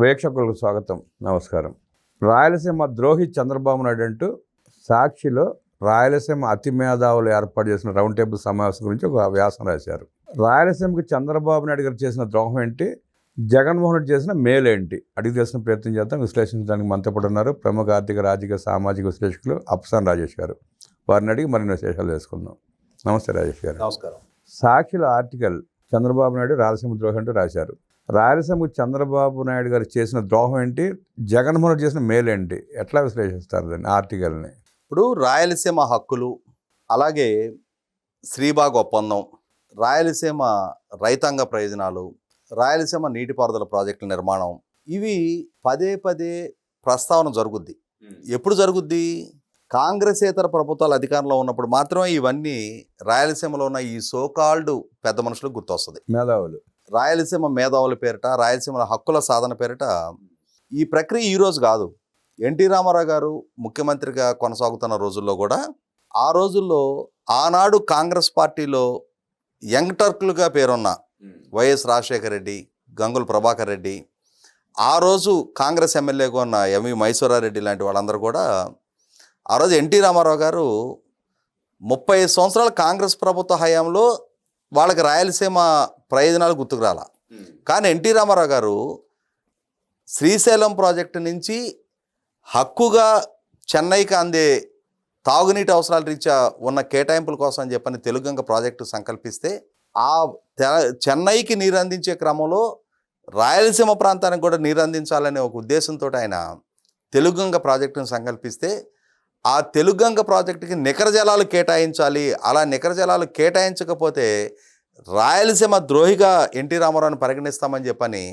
వీక్షకులకు స్వాగతం నమస్కారం. రాయలసీమ ద్రోహి చంద్రబాబు నాయుడు అంటూ సాక్షిలో రాయలసీమ అతి మేధావులు ఏర్పాటు చేసిన రౌండ్ టేబుల్ సమావేశం గురించి ఒక వ్యాసం రాశారు. రాయలసీమకి చంద్రబాబు నాయుడు గారు చేసిన ద్రోహం ఏంటి? జగన్మోహన్ రెడ్డి చేసిన మేలు ఏంటి? అడిగి చేసిన ప్రయత్నం చేద్దాం. విశ్లేషించడానికి మనతో పాటు ఉన్నారు ప్రముఖ ఆర్థిక రాజకీయ సామాజిక విశ్లేషకులు అప్సాన్ రాజేష్ గారు. వారిని అడిగి మరిన్ని విశేషాలు తెలుసుకుందాం. నమస్తే రాజేష్ గారు. నమస్కారం. సాక్షిల ఆర్టికల్ చంద్రబాబు నాయుడు రాయలసీమ ద్రోహం అంటూ రాశారు. రాయలసీమకు చంద్రబాబు నాయుడు గారు చేసిన ద్రోహం ఏంటి? జగన్మోహన్ రెడ్డి చేసిన మేలు ఏంటి? ఎట్లా విశ్లేషిస్తారు దాన్ని ఆర్టికల్ని? ఇప్పుడు రాయలసీమ హక్కులు అలాగే శ్రీబాగ్ ఒప్పందం రాయలసీమ రైతాంగ ప్రయోజనాలు రాయలసీమ నీటిపారుదల ప్రాజెక్టుల నిర్మాణం ఇవి పదే పదే ప్రస్తావన జరుగుద్ది. ఎప్పుడు జరుగుద్ది? కాంగ్రెసేతర ప్రభుత్వాలు అధికారంలో ఉన్నప్పుడు మాత్రమే ఇవన్నీ రాయలసీమలో ఉన్న ఈ సోకాల్డ్ పెద్ద మనుషులకు గుర్తొస్తుంది. మేధావులు. రాయలసీమ మేధావుల పేరిట రాయలసీమ హక్కుల సాధన పేరిట ఈ ప్రక్రియ ఈ రోజు కాదు. ఎన్టీ రామారావు గారు ముఖ్యమంత్రిగా కొనసాగుతున్న రోజుల్లో కూడా ఆ రోజుల్లో ఆనాడు కాంగ్రెస్ పార్టీలో యంగ్ టర్కులుగా పేరున్న వైఎస్ రాజశేఖర రెడ్డి గంగుల ప్రభాకర్ రెడ్డి ఆ రోజు కాంగ్రెస్ ఎమ్మెల్యేగా ఉన్న ఎంవి మైసూరారెడ్డి లాంటి వాళ్ళందరూ కూడా ఆ రోజు ఎన్టీ రామారావు గారు ముప్పై ఐదు సంవత్సరాల కాంగ్రెస్ ప్రభుత్వ హయాంలో వాళ్ళకి రాయలసీమ ప్రయోజనాలు గుర్తుకు రాలా. కానీ ఎన్టీ రామారావు గారు శ్రీశైలం ప్రాజెక్టు నుంచి హక్కుగా చెన్నైకి అందే తాగునీటి అవసరాల రీత్యా ఉన్న కేటాయింపుల కోసం అని చెప్పని తెలుగంగ ప్రాజెక్టు సంకల్పిస్తే ఆ చెన్నైకి నీరు అందించే క్రమంలో రాయలసీమ ప్రాంతానికి కూడా నీరు అందించాలనే ఒక ఉద్దేశంతో ఆయన తెలుగంగ ప్రాజెక్టును సంకల్పిస్తే ఆ తెలుగంగ ప్రాజెక్టుకి నికర జలాలు కేటాయించాలి. అలా నికర జలాలు కేటాయించకపోతే రాయలసీమ ద్రోహిగా ఎన్టీ రామారావుని పరిగణిస్తామని చెప్పని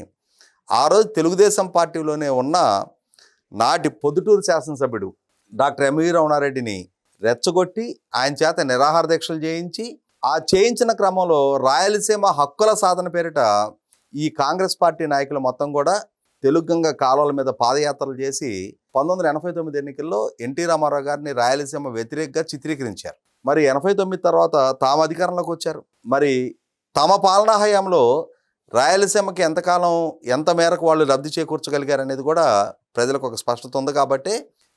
ఆ రోజు తెలుగుదేశం పార్టీలోనే ఉన్న నాటి పొద్దుటూరు శాసనసభ్యుడు డాక్టర్ ఎంవి రమణారెడ్డిని రెచ్చగొట్టి ఆయన చేత నిరాహార దీక్షలు చేయించి ఆ చేయించిన క్రమంలో రాయలసీమ హక్కుల సాధన పేరిట ఈ కాంగ్రెస్ పార్టీ నాయకులు మొత్తం కూడా తెలుగంగ కాలువల మీద పాదయాత్రలు చేసి పంతొమ్మిది వందల ఎనభై తొమ్మిది ఎన్నికల్లో ఎన్టీ రామారావు గారిని రాయలసీమ వ్యతిరేకంగా చిత్రీకరించారు. మరి ఎనభై తొమ్మిది తర్వాత తాము అధికారంలోకి వచ్చారు. మరి తమ పాలనా హయాంలో రాయలసీమకి ఎంతకాలం ఎంత మేరకు వాళ్ళు లబ్ధి చేకూర్చగలిగారు అనేది కూడా ప్రజలకు ఒక స్పష్టత ఉంది కాబట్టి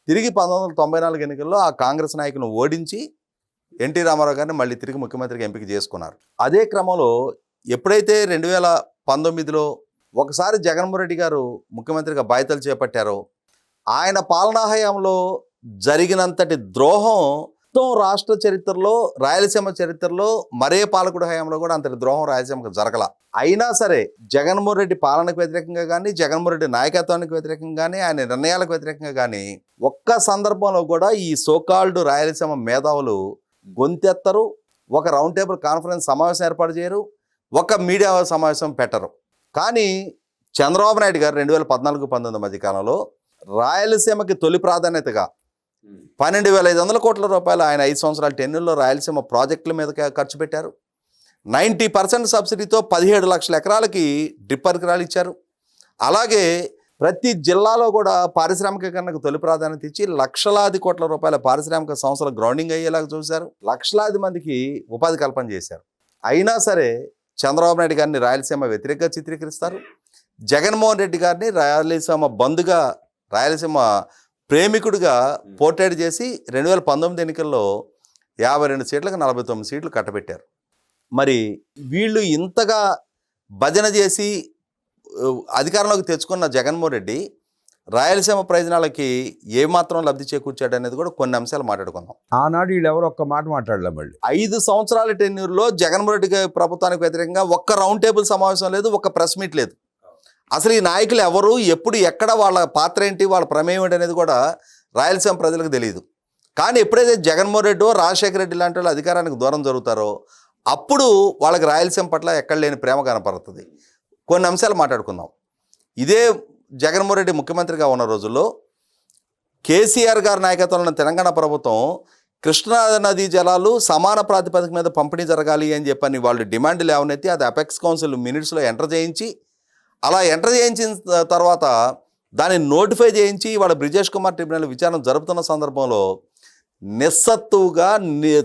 తిరిగి పంతొమ్మిది వందల తొంభై నాలుగు ఎన్నికల్లో ఆ కాంగ్రెస్ నాయకులను ఓడించి ఎన్టీ రామారావు గారిని మళ్ళీ తిరిగి ముఖ్యమంత్రికి ఎంపిక చేసుకున్నారు. అదే క్రమంలో ఎప్పుడైతే రెండు వేల పంతొమ్మిదిలో ఒకసారి జగన్మోహన్ రెడ్డి గారు ముఖ్యమంత్రిగా బాధ్యతలు చేపట్టారో ఆయన పాలనా హయాంలో జరిగినంతటి ద్రోహం మొత్తం రాష్ట్ర చరిత్రలో రాయలసీమ చరిత్రలో మరే పాలకుడి హయాంలో కూడా అంతటి ద్రోహం రాయలసీమకు జరగల. అయినా సరే జగన్మోహన్ రెడ్డి పాలనకు వ్యతిరేకంగా కానీ జగన్మోహన్ రెడ్డి నాయకత్వానికి వ్యతిరేకంగా కానీ ఆయన నిర్ణయాలకు వ్యతిరేకంగా కానీ ఒక్క సందర్భంలో కూడా ఈ సోకాల్డ్ రాయలసీమ మేధావులు గొంతెత్తరు ఒక రౌండ్ టేబుల్ కాన్ఫరెన్స్ సమావేశం ఏర్పాటు చేయరు ఒక మీడియా సమావేశం పెట్టరు. కానీ చంద్రబాబు నాయుడు గారు రెండు వేల పద్నాలుగు పంతొమ్మిది మధ్య కాలంలో రాయలసీమకి తొలి ప్రాధాన్యతగా పన్నెండు వేల ఐదు వందల కోట్ల రూపాయలు ఆయన ఐదు సంవత్సరాల టెన్యూర్లో రాయలసీమ ప్రాజెక్టుల మీద ఖర్చు పెట్టారు. నైంటీ పర్సెంట్ సబ్సిడీతో పదిహేడు లక్షల ఎకరాలకి డ్రిప్ పరికరాలు ఇచ్చారు. అలాగే ప్రతి జిల్లాలో కూడా పారిశ్రామికీకరణకు తొలి ప్రాధాన్యత ఇచ్చి లక్షలాది కోట్ల రూపాయల పారిశ్రామిక సంస్థలు గ్రౌండింగ్ అయ్యేలాగా చూశారు. లక్షలాది మందికి ఉపాధి కల్పన చేశారు. అయినా సరే చంద్రబాబు నాయుడు గారిని రాయలసీమ వ్యతిరేకంగా చిత్రీకరిస్తారు. జగన్మోహన్ రెడ్డి గారిని రాయలసీమ బంధుగా రాయలసీమ ప్రేమికుడిగా పోర్ట్రేట్ చేసి రెండు వేల పంతొమ్మిది ఎన్నికల్లో యాభై రెండు సీట్లకు నలభై తొమ్మిది సీట్లు కట్టబెట్టారు. మరి వీళ్ళు ఇంతగా భజన చేసి అధికారంలోకి తెచ్చుకున్న జగన్మోహన్ రెడ్డి రాయలసీమ ప్రయోజనాలకి ఏమాత్రం లబ్ధి చేకూర్చాడు అనేది కూడా కొన్ని అంశాలు మాట్లాడుకుందాం. ఆనాడు వీళ్ళు ఎవరు ఒక్క మాట మాట్లాడలే మళ్ళీ. ఐదు సంవత్సరాల టెన్యూర్లో జగన్మోహన్ రెడ్డి ప్రభుత్వానికి వ్యతిరేకంగా ఒక్క రౌండ్ టేబుల్ సమావేశం లేదు ఒక్క ప్రెస్ మీట్ లేదు. అసలు ఈ నాయకులు ఎవరు ఎప్పుడు ఎక్కడ వాళ్ళ పాత్ర ఏంటి వాళ్ళ ప్రమేయం ఏంటి అనేది కూడా రాయలసీమ ప్రజలకు తెలియదు. కానీ ఎప్పుడైతే జగన్మోహన్ రెడ్డి రాజశేఖర రెడ్డి లాంటి వాళ్ళు అధికారానికి దూరం జరుగుతారో అప్పుడు వాళ్ళకి రాయలసీమ పట్ల ఎక్కడ లేని ప్రేమ కనపడుతుంది. కొన్ని అంశాలు మాట్లాడుకుందాం. ఇదే జగన్మోహన్ రెడ్డి ముఖ్యమంత్రిగా ఉన్న రోజుల్లో కేసీఆర్ గారి నాయకత్వంలో ఉన్న తెలంగాణ ప్రభుత్వం కృష్ణా నదీ జలాలు సమాన ప్రాతిపదిక మీద పంపిణీ జరగాలి అని చెప్పని వాళ్ళు డిమాండ్ లేవనెత్తి అది అపెక్స్ కౌన్సిల్ మినిట్స్లో ఎంటర్ చేయించి అలా ఎంటర్ చేయించిన తర్వాత దాన్ని నోటిఫై చేయించి వాళ్ళ బ్రిజేష్ కుమార్ ట్రిబ్యునల్ విచారణ జరుపుతున్న సందర్భంలో నిస్సత్తువుగా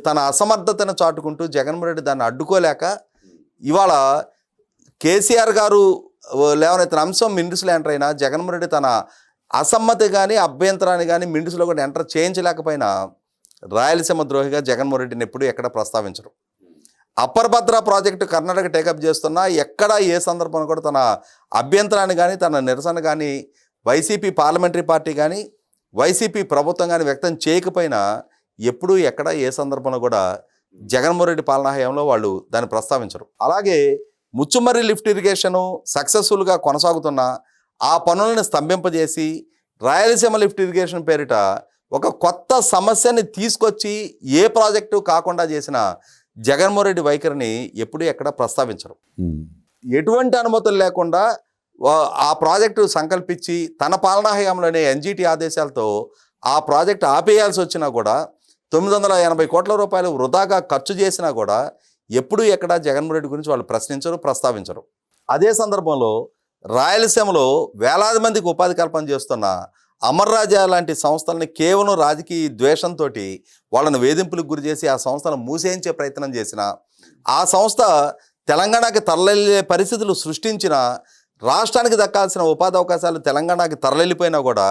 తన అసమర్థతను చాటుకుంటూ జగన్మోహన్ రెడ్డి దాన్ని అడ్డుకోలేక ఇవాళ కేసీఆర్ గారు లేవనెత్తిన అంశం మిండుసులో ఎంటర్ అయినా జగన్మోహన్ రెడ్డి తన అసమ్మతి కానీ అభ్యంతరాన్ని కానీ మిండుసులో కూడా ఎంటర్ చేయించలేకపోయినా రాయలసీమ ద్రోహిగా జగన్మోహన్ రెడ్డిని ఎప్పుడు ఎక్కడ ప్రస్తావించరు. Upper Bhadra project Karnataka take up చేస్తున్నా ఎక్కడ ఏ సందర్భంలో కూడా తన అభ్యంతరాన్ని కానీ తన నిరసన కానీ వైసీపీ పార్లమెంటరీ పార్టీ కానీ వైసీపీ ప్రభుత్వం కానీ వ్యక్తం చేయకపోయినా ఎప్పుడూ ఎక్కడ ఏ సందర్భంలో కూడా జగన్మోహన్ రెడ్డి పాలనా హయాంలో వాళ్ళు దాన్ని ప్రస్తావించరు. అలాగే ముచ్చుమర్రి లిఫ్ట్ ఇరిగేషను సక్సెస్ఫుల్గా కొనసాగుతున్న ఆ పనులను స్తంభింపజేసి రాయలసీమ లిఫ్ట్ ఇరిగేషన్ పేరిట ఒక కొత్త సమస్యని తీసుకొచ్చి ఏ ప్రాజెక్టు కాకుండా చేసిన జగన్మోహన్ రెడ్డి వైఖరిని ఎప్పుడూ ఎక్కడ ప్రస్తావించరు. ఎటువంటి అనుమతులు లేకుండా ఆ ప్రాజెక్టు సంకల్పించి తన పాలనా హయాంలోనే ఎన్జిటి ఆదేశాలతో ఆ ప్రాజెక్టు ఆపేయాల్సి వచ్చినా కూడా తొమ్మిది వందల ఎనభై కోట్ల రూపాయలు వృధాగా ఖర్చు చేసినా కూడా ఎప్పుడూ ఎక్కడ జగన్మోహన్ రెడ్డి గురించి వాళ్ళు ప్రశ్నించరు ప్రస్తావించరు. అదే సందర్భంలో రాయలసీమలో వేలాది మందికి ఉపాధి కల్పన చేస్తున్న అమర్రాజా లాంటి సంస్థలని కేవలం రాజకీయ ద్వేషంతో వాళ్ళని వేధింపులకు గురి చేసి ఆ సంస్థను మూసేయించే ప్రయత్నం చేసిన ఆ సంస్థ తెలంగాణకి తరలిల్లే పరిస్థితులు సృష్టించిన రాష్ట్రానికి దక్కాల్సిన ఉపాధి అవకాశాలు తెలంగాణకి తరలిపోయినా కూడా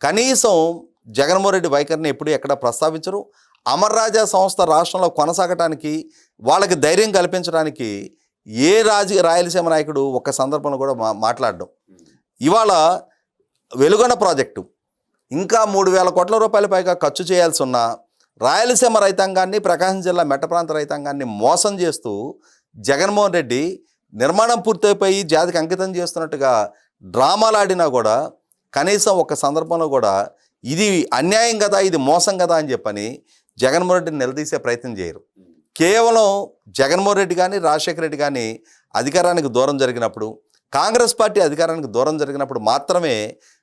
కనీసం జగన్మోహన్ రెడ్డి వైఖరిని ఎప్పుడు ఎక్కడ ప్రస్తావించరు. అమర్ రాజా సంస్థ రాష్ట్రంలో కొనసాగటానికి వాళ్ళకి ధైర్యం కల్పించడానికి ఏ రాజ రాయలసీమ నాయకుడు ఒక్క సందర్భంలో కూడా మా మాట్లాడడం. ఇవాళ వెలుగొండ ప్రాజెక్టు. ఇంకా మూడు వేల కోట్ల రూపాయల పైగా ఖర్చు చేయాల్సి ఉన్న రాయలసీమ రైతాంగాన్ని ప్రకాశం జిల్లా మెట్ట ప్రాంత రైతాంగాన్ని మోసం చేస్తూ జగన్మోహన్ రెడ్డి నిర్మాణం పూర్తయిపోయి జాతికి అంకితం చేస్తున్నట్టుగా డ్రామాలాడినా కూడా కనీసం ఒక సందర్భంలో కూడా ఇది అన్యాయం కదా ఇది మోసం కదా అని చెప్పని జగన్మోహన్ రెడ్డిని నిలదీసే ప్రయత్నం చేయరు. కేవలం జగన్మోహన్ రెడ్డి కానీ రాజశేఖర రెడ్డి కానీ అధికారానికి దూరం జరిగినప్పుడు కాంగ్రెస్ పార్టీ అధికారానికి దూరం జరిగినప్పుడు మాత్రమే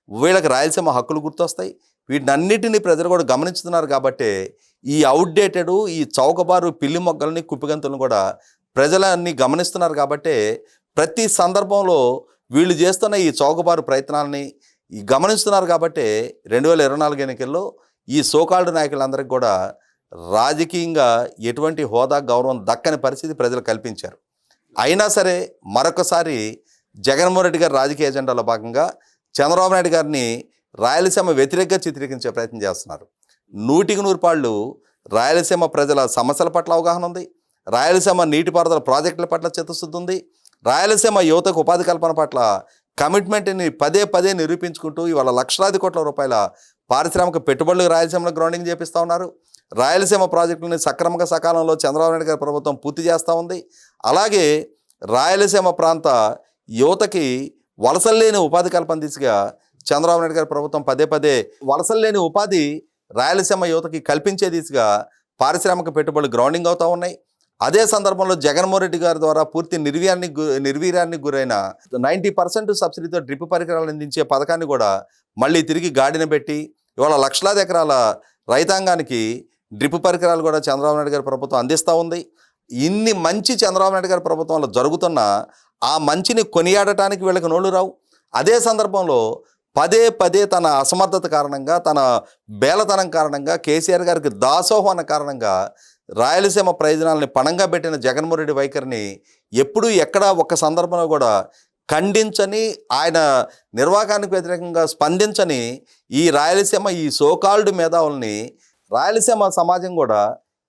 వీళ్ళకి రాయలసీమ హక్కులు గుర్తొస్తాయి. వీటినన్నిటినీ ప్రజలు కూడా గమనించుతున్నారు కాబట్టి ఈ అవుట్డేటెడ్ ఈ చౌకబారు పిల్లి మొగ్గల్ని కుప్పిగంతులను కూడా ప్రజలన్నీ గమనిస్తున్నారు కాబట్టి ప్రతి సందర్భంలో వీళ్ళు చేస్తున్న ఈ చౌకబారు ప్రయత్నాలని ఈ గమనిస్తున్నారు కాబట్టి రెండు వేల ఇరవై నాలుగు ఎన్నికల్లో ఈ సోకాల్డ్ నాయకులందరికీ కూడా రాజకీయంగా ఎటువంటి హోదా గౌరవం దక్కని పరిస్థితి ప్రజలు కల్పించారు. అయినా సరే మరొకసారి జగన్మోహన్ రెడ్డి గారి రాజకీయ ఎజెండాలో భాగంగా చంద్రబాబు నాయుడు గారిని రాయలసీమ వ్యతిరేకంగా చిత్రీకరించే ప్రయత్నం చేస్తున్నారు. నూటికి నూరు పాళ్ళు రాయలసీమ ప్రజల సమస్యల పట్ల అవగాహన ఉంది. రాయలసీమ నీటిపారుదల ప్రాజెక్టుల పట్ల చిత్తశుద్ధి ఉంది. రాయలసీమ యువతకు ఉపాధి కల్పన పట్ల కమిట్మెంట్ని పదే పదే నిరూపించుకుంటూ ఇవాళ లక్షలాది కోట్ల రూపాయల పారిశ్రామిక పెట్టుబడులు రాయలసీమలో గ్రౌండింగ్ చేపిస్తూ ఉన్నారు. రాయలసీమ ప్రాజెక్టులను సక్రమంగా సకాలంలో చంద్రబాబు నాయుడు గారి ప్రభుత్వం పూర్తి చేస్తూ ఉంది. అలాగే రాయలసీమ ప్రాంత యువతకి వలసలు లేని ఉపాధి కల్పన దిశగా చంద్రబాబు నాయుడు గారి ప్రభుత్వం పదే పదే వలసలు లేని ఉపాధి రాయలసీమ యువతకి కల్పించే దిశగా పారిశ్రామిక పెట్టుబడులు గ్రౌండింగ్ అవుతూ ఉన్నాయి. అదే సందర్భంలో జగన్మోహన్ రెడ్డి గారి ద్వారా పూర్తి నిర్వీర్యాన్ని గు- నిర్వీర్యానికి గురైన నైంటీ పర్సెంట్ సబ్సిడీతో డ్రిప్ పరికరాలు అందించే పథకాన్ని కూడా మళ్ళీ తిరిగి గాడిన పెట్టి ఇవాళ లక్షలాది ఎకరాల రైతాంగానికి డ్రిప్ పరికరాలు కూడా చంద్రబాబు నాయుడు గారి ప్రభుత్వం అందిస్తూ ఉంది. ఇన్ని మంచి చంద్రబాబు నాయుడు గారి ప్రభుత్వంలో జరుగుతున్న ఆ మంచిని కొనియాడటానికి వీళ్ళకి నోళ్ళు రావు. అదే సందర్భంలో పదే పదే తన అసమర్థత కారణంగా తన బేలతనం కారణంగా కేసీఆర్ గారికి దాసోహం అన్న కారణంగా రాయలసీమ ప్రయోజనాలని పణంగా పెట్టిన జగన్మోహన్ రెడ్డి వైఖరిని ఎప్పుడూ ఎక్కడా ఒక్క సందర్భంలో కూడా ఖండించని ఆయన నిర్వాహానికి వ్యతిరేకంగా స్పందించని ఈ రాయలసీమ ఈ సోకాల్డ్ మేధావుల్ని రాయలసీమ సమాజం కూడా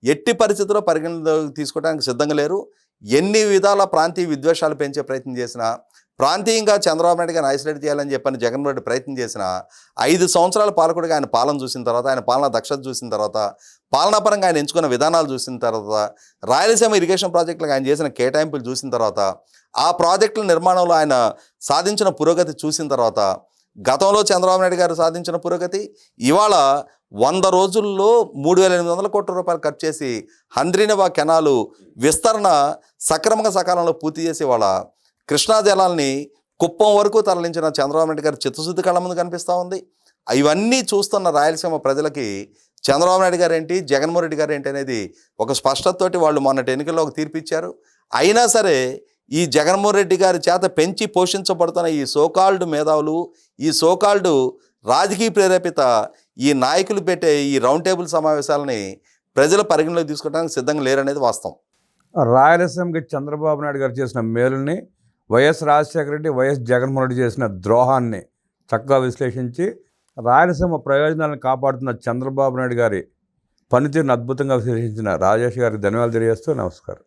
ఎట్టి పరిస్థితుల్లో పరిగణలోకి తీసుకోవడానికి సిద్ధంగా లేరు. ఎన్ని విధాల ప్రాంతీయ విద్వేషాలు పెంచే ప్రయత్నం చేసినా ప్రాంతీయంగా చంద్రబాబు నాయుడు గారిని ఐసోలేట్ చేయాలని చెప్పని జగన్మోహన్ రెడ్డి ప్రయత్నం చేసిన ఐదు సంవత్సరాల పాలకుడిగా ఆయన పాలన చూసిన తర్వాత ఆయన పాలన దక్షత చూసిన తర్వాత పాలనాపరంగా ఆయన ఎంచుకున్న విధానాలు చూసిన తర్వాత రాయలసీమ ఇరిగేషన్ ప్రాజెక్టులకు ఆయన చేసిన కేటాయింపులు చూసిన తర్వాత ఆ ప్రాజెక్టుల నిర్మాణంలో ఆయన సాధించిన పురోగతి చూసిన తర్వాత గతంలో చంద్రబాబు నాయుడు గారు సాధించిన పురోగతి ఇవాళ వంద రోజుల్లో మూడు వేల ఎనిమిది వందల కోట్ల రూపాయలు ఖర్చు చేసి హంద్రీనవా కెనాలు విస్తరణ సక్రమంగా సకాలంలో పూర్తి చేసి వాళ్ళ కృష్ణా జలాల్ని కుప్పం వరకు తరలించిన చంద్రబాబు నాయుడు గారి చిత్తశుద్ధి కళ్ళ ముందు కనిపిస్తూ ఉంది. ఇవన్నీ చూస్తున్న రాయలసీమ ప్రజలకి చంద్రబాబు నాయుడు గారు ఏంటి జగన్మోహన్ రెడ్డి గారు ఏంటి అనేది ఒక స్పష్టతతోటి వాళ్ళు మొన్నటి ఎన్నికల్లో ఒక తీర్పిచ్చారు అయినా సరే ఈ జగన్మోహన్ రెడ్డి గారి చేత పెంచి పోషించబడుతున్న ఈ సోకాల్డ్ మేధావులు ఈ సోకాల్డ్ రాజకీయ ప్రేరేపిత ఈ నాయకులు పెట్టే ఈ రౌండ్ టేబుల్ సమావేశాలని ప్రజల పరిగణలోకి తీసుకోవడానికి సిద్ధంగా లేరనేది వాస్తవం. రాయలసీమకి చంద్రబాబు నాయుడు గారు చేసిన మేలుని వైఎస్ రాజశేఖర రెడ్డి వైఎస్ జగన్మోహన్ రెడ్డి చేసిన ద్రోహాన్ని చక్కగా విశ్లేషించి రాయలసీమ ప్రయోజనాలను కాపాడుతున్న చంద్రబాబు నాయుడు గారి పనితీరును అద్భుతంగా విశ్లేషించిన రాజేష్ గారికి ధన్యవాదాలు తెలియజేస్తూ నమస్కారం.